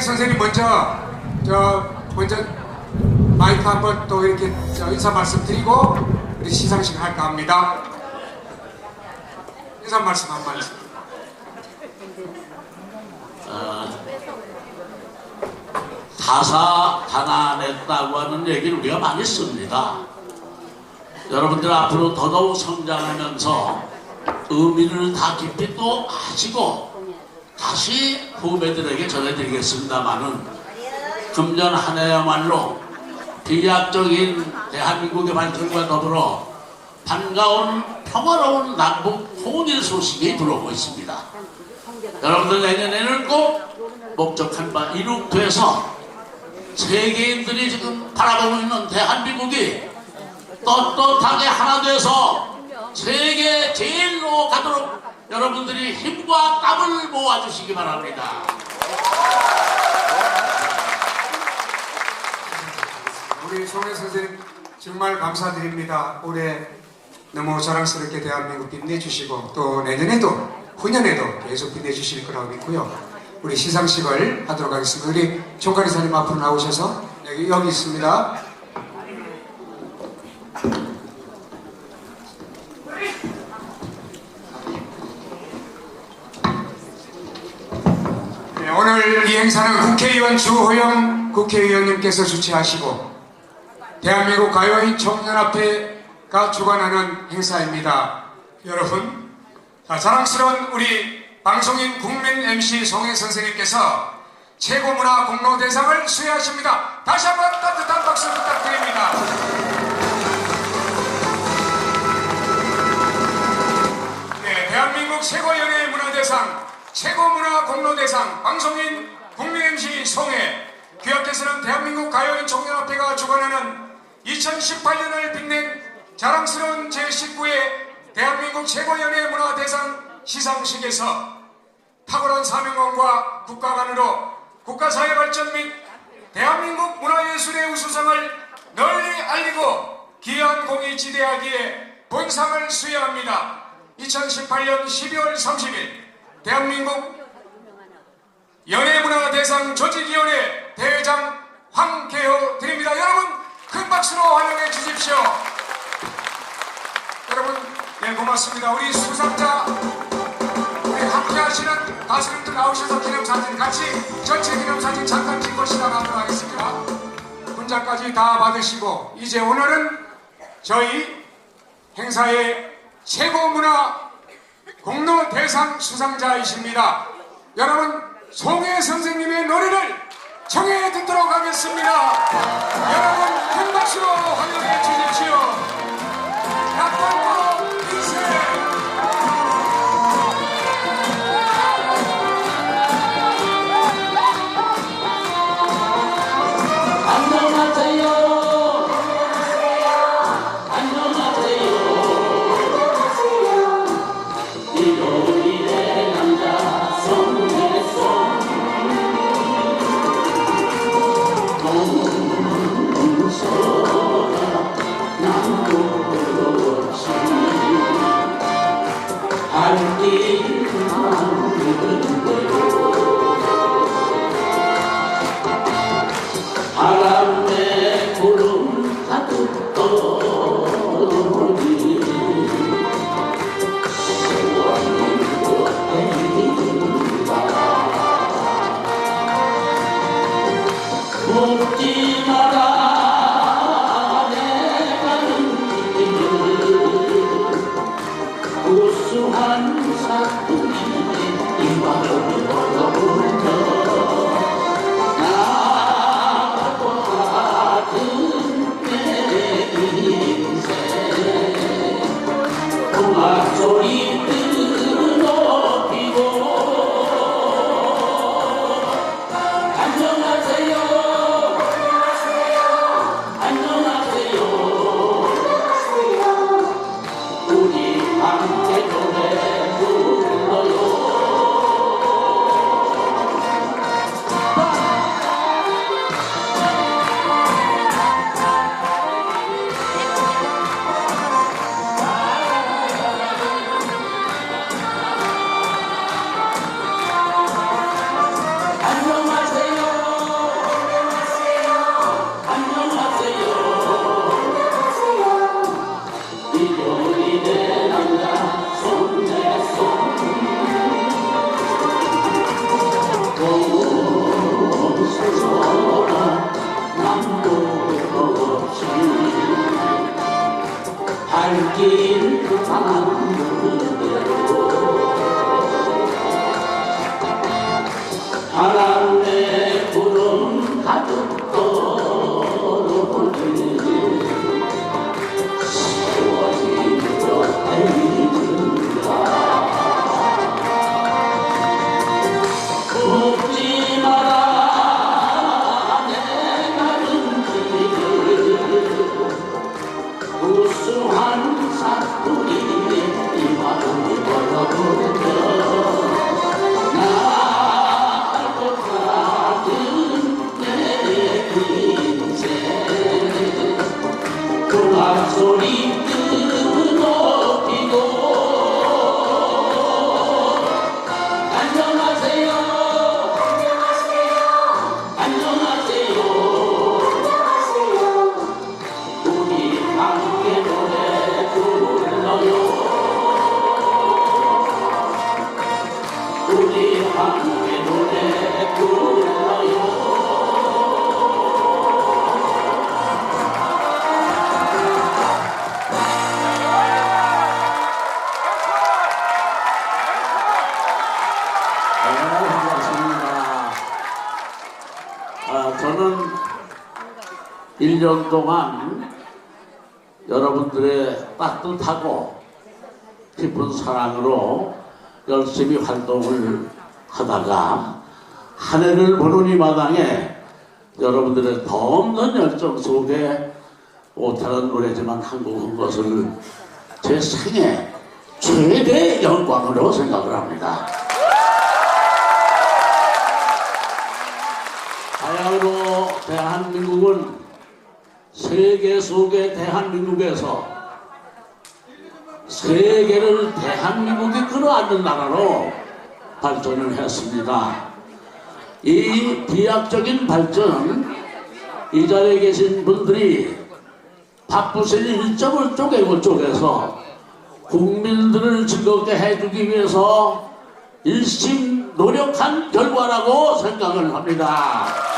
송혜 선생님 먼저 저 먼저 마이크 한번 또 이렇게 저 인사 말씀 드리고 우리 시상식 할까 합니다. 인사 말씀 한 말씀. 가사 가난했다고 하는 얘기를 우리가 많이 씁니다. 여러분들 앞으로 더더욱 성장하면서 의미를 다 깊이 또 아시고 다시 후배들에게 전해드리겠습니다만은 금년 한 해야말로 비약적인 대한민국의 발전과 더불어 반가운 평화로운 남북 통일 소식이 들어오고 있습니다. 여러분들 내년에는 꼭 목적한 바 이룩돼서 세계인들이 지금 바라보고 있는 대한민국이 떳떳하게 하나 돼서 세계 제일로 가도록 여러분들이 힘과 땀을 모아주시기 바랍니다. 우리 송혜 선생님 정말 감사드립니다. 올해 너무 자랑스럽게 대한민국 빛내주시고 또 내년에도 후년에도 계속 빛내주실 거라고 믿고요. 우리 시상식을 하도록 하겠습니다. 우리 총괄이사님 앞으로 나오셔서 여기, 여기 있습니다. 오늘 이 행사는 국회의원 주호영 국회의원님께서 주최하시고 대한민국 가요인 총연합회가 주관하는 행사입니다. 여러분, 자, 자랑스러운 우리 방송인 국민 MC 송혜 선생님께서 최고문화 공로 대상을 수여하십니다. 다시 한번 따뜻한 박수 부탁드립니다. 네, 대한민국 최고 연예 문화대상, 최고문화 공로대상, 방송인 국민 MC 송혜, 귀하께서는 대한민국 가요인 총연합회가 주관하는 2018년을 빛낸 자랑스러운 제19회 대한민국 최고연예 문화대상 시상식에서 탁월한 사명감과 국가관으로 국가사회 발전 및 대한민국 문화예술의 우수성을 널리 알리고 귀한 공이 지대하기에 본상을 수여합니다. 2018년 12월 30일 대한민국 연예문화 대상 조직위원회 대회장 황계호 드립니다. 여러분 큰 박수로 환영해 주십시오. 여러분 예 고맙습니다. 우리 수상자 우리 함께 하시는 가수님들 나오셔서 기념사진 같이 전체 기념사진 잠깐 찍고 시작하도록 하겠습니다. 문자까지 다 받으시고 이제 오늘은 저희 행사의 최고 문화 공로 대상 수상자이십니다. 여러분 송혜 선생님의 노래를 청해 듣도록 하겠습니다. 여러분 큰 박수로 환영해 주십시오. 네, 반갑습니다. 아, 저는 1년 동안 여러분들의 따뜻하고 깊은 사랑으로 열심히 활동을 하다가 한 해를 보는 이 마당에 여러분들의 더 없는 열정 속에 못하는 노래지만 한국한 것을 제 생애 최대의 영광으로 생각을 합니다. 바야흐로 대한민국은 세계 속의 대한민국에서 세계를 대한민국이 끌어안는 나라로 발전을 했습니다. 이 비약적인 발전, 이 자리에 계신 분들이 바쁘신 일정을 쪼개고 쪼개서 국민들을 즐겁게 해주기 위해서 일심 노력한 결과라고 생각을 합니다.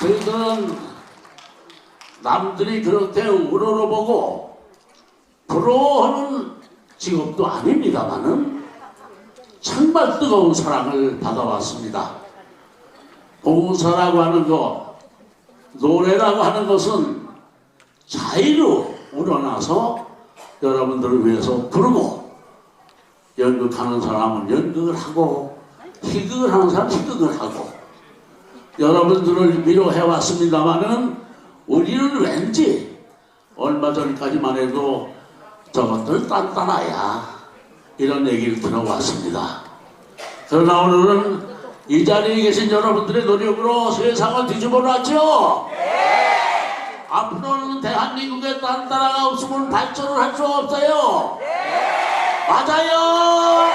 저희들은 남들이 그렇게 우러러보고 부러워하는 직업도 아닙니다만은 정말 뜨거운 사랑을 받아왔습니다. 봉사라고 하는 것, 노래라고 하는 것은 자유로 우러나서 여러분들을 위해서 부르고 연극하는 사람은 연극을 하고 희극을 하는 사람은 희극을 하고 여러분들을 위로해 왔습니다마는 우리는 왠지 얼마 전까지만 해도 저것들 단단하야 이런 얘기를 들어왔습니다. 그러나 오늘은 이 자리에 계신 여러분들의 노력으로 세상을 뒤집어 놨죠? 앞으로는 대한민국의 딴따라가 없으면 발전을 할 수 없어요. 맞아요.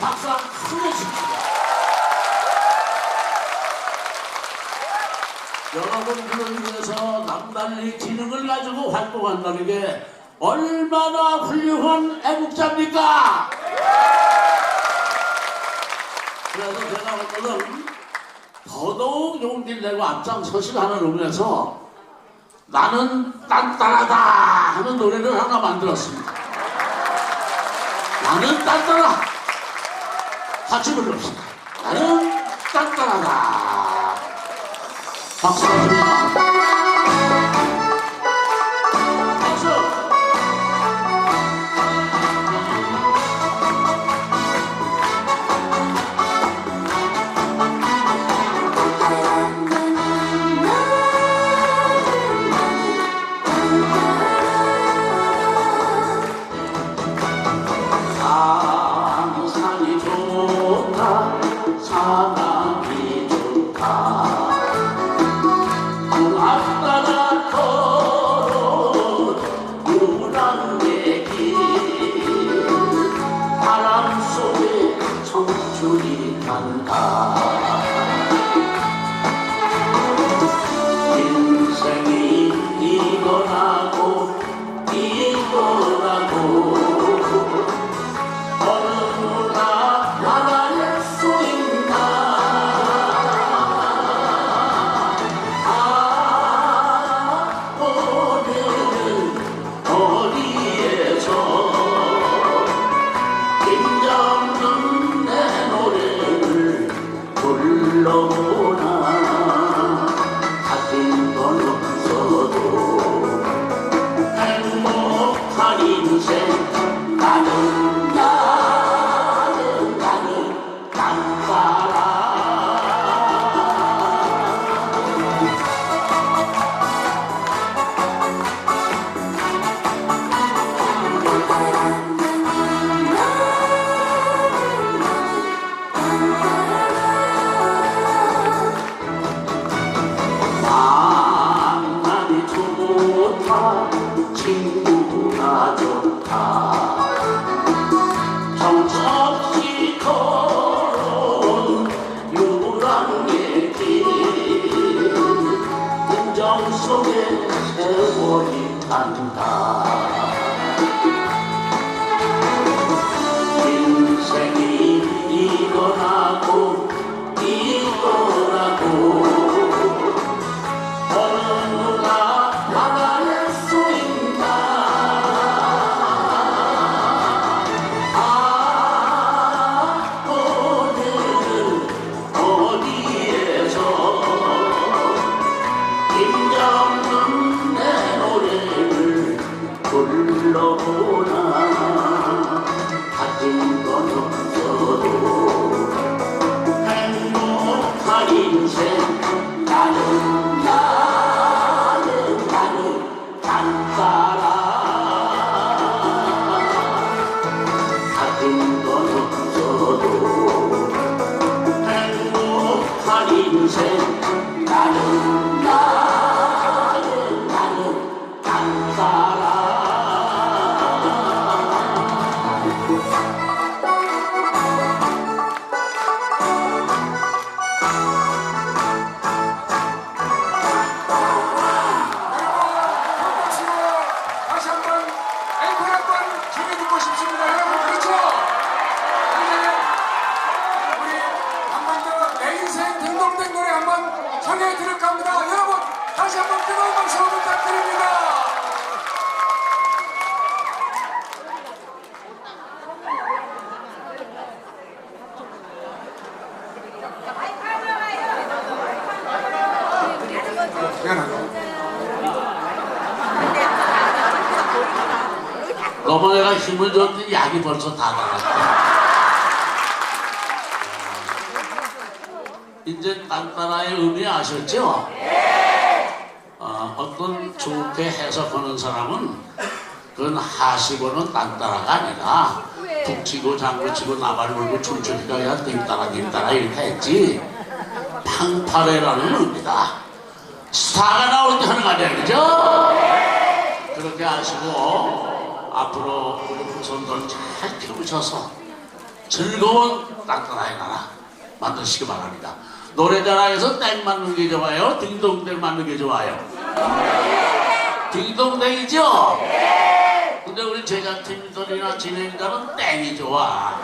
박수 한번 칩시다. 여러분들을 위해서 남달리 기능을 가지고 활동한다는 게 얼마나 훌륭한 애국자입니까? 그래서 제가 오늘은 더더욱 용기를 내고 앞장서시라는 의미에서 나는 딴따라다 하는 노래를 하나 만들었습니다. 나는 딴따라 같이 불릅시다. 나는 딴따라다 박 행복한 힘을 줬더니 약이 벌써 다 나갔다. 이제 딴따라의 의미 아셨죠? 어, 어떤 좋게 해석하는 사람은 그건 하시고는 딴따라가 아니라 북치고 장구치고 나발 물고 춤추니까 그냥 띵따라 띵따라 이렇게 했지 팡파레라는 의미다. 스타가 나올 때 하는 거 아니야 그죠? 그렇게 하시고 앞으로 우리 후손들 잘 키우셔서 즐거운 땅따라의 나라 만드시기 바랍니다. 노래자랑에서 땡 맞는 게 좋아요? 딩동댕 맞는 게 좋아요? 딩동댕이죠? 근데 우리 제작팀들이나 진행자는 땡이 좋아.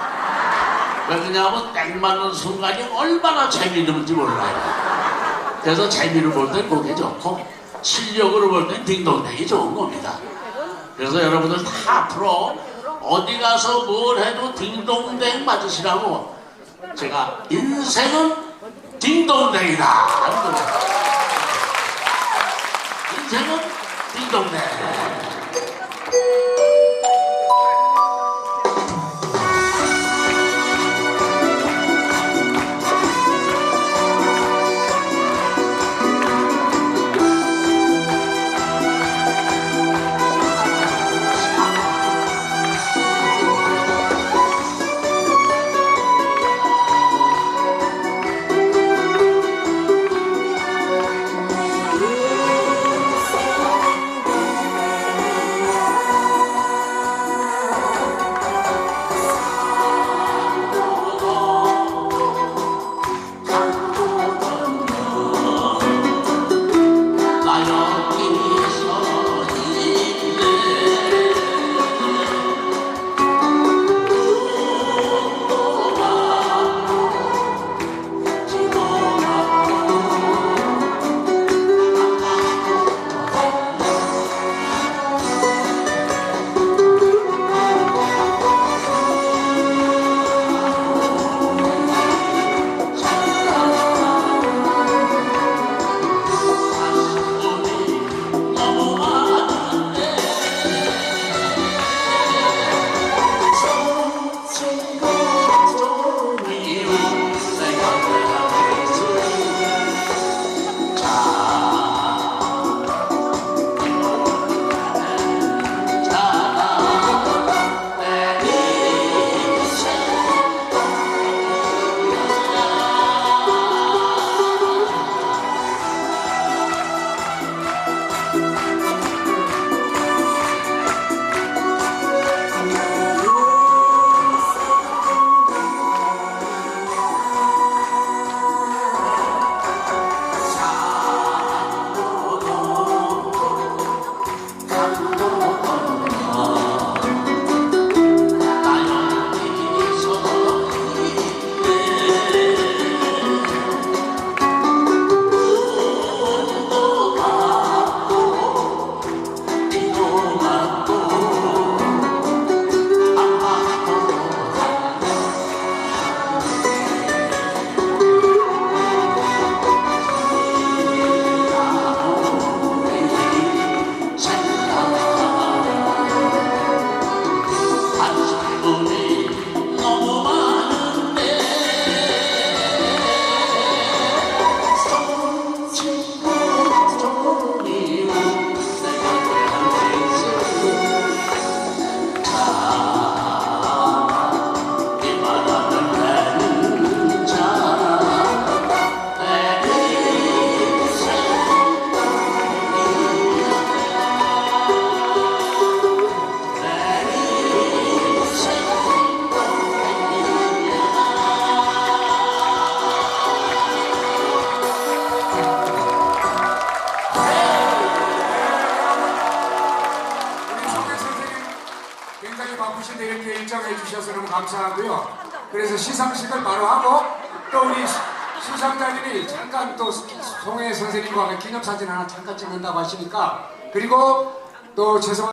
왜 그러냐면 땡 맞는 순간이 얼마나 재미있는지 몰라요. 그래서 재미를 볼 땐 그게 좋고 실력으로 볼 땐 딩동댕이 좋은 겁니다. 그래서 여러분들 다 앞으로 어디 가서 뭘 해도 딩동댕 맞으시라고 제가 인생은 딩동댕이다. 인생은 딩동댕. 또 우리 시- 수상자들이 잠깐 또 송혜 선생님과 기념사진 하나 잠깐 찍는다고 하시니까? 그리고 또 죄송한